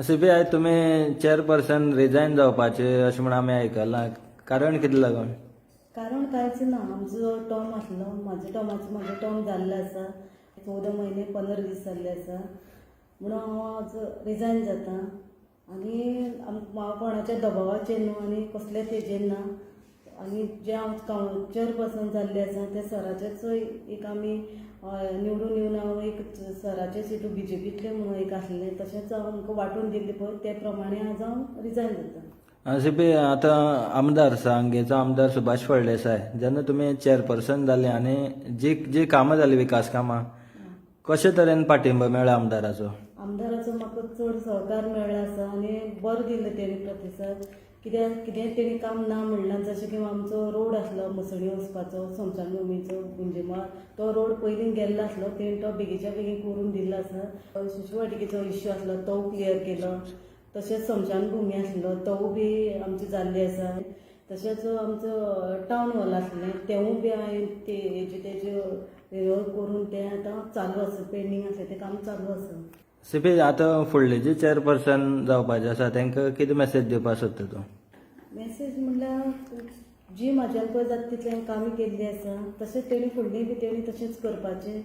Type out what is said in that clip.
असे बी आय तुमी चेअरपर्सन रिजायन जावपाचे अशें म्हण आमी आयकलां कारण कितें लागून कारण कांयच ना आमचो जो टर्म आसलो म्हाजो टर्माचो म्हाजो टर्म जाल्लो आसा चवदा म्हयने पंदरा दीस जाल्ले आसा म्हणून हांव आज रिजायन जाता. आनी हांव कोणाच्या दबावाचेर न्हू आनी कसलेच हेजेर ना आनी जे हांव काउं चेअरपर्सन जाल्ले आसा ते सराचेच एक आमी निवडून येवन हांव एक सराचे सीट बी जे पीतले म्हणून एक आसलें तशेंच हांव आमकां वांटून दिल्ले पळय ते प्रमाणे आज हांव रिजायन जाता बी आतां आमदार सांगेचो आमदार सुभाष फळदेसाय जेन्ना तुमी चेअरपर्सन जाले आनी जी जी कामां जाली विकास कामां कशे तरेन पाठिंबो मेळ्ळा आमदाराचो? आमदाराचो म्हाका चड सहकार मेळ्ळें आसा आनी बरो दिल्लो तेणी प्रतिसाद. कित्याक कितें तेणी काम ना म्हणलां जशें की आमचो रोड आसलो मसणी वचपाचो समशान भुमीचो गुंजेमाळ तो रोड पयलीं गेल्लो आसलो तेणी तो बेगीच्या बेगीन करून दिल्लो आसा शिशुवाटिकेचो इश्यू आसलो तो क्लियर केलो. तशेंच समशान भुमी आसलो तो बी आमची जाल्ली आसा तशेंच आमचो टावन हॉल आसलें तेवूय बी हांवें ते हेजे तेजे करून तें आतां चालू आसा पेंडींग आसा तें काम चालू आसा सिपी आतां फुडले जे चेअरपर्सन जावपाचे आसा तांकां कितें मेसेज दिवपाक सोदता तूं? मेसेज म्हणल्यार जी म्हाज्यान पळय जाता तितलें कामी केल्ली आसा तशेंच तेणी फुडलीं बी तेणी तशेंच करपाचें.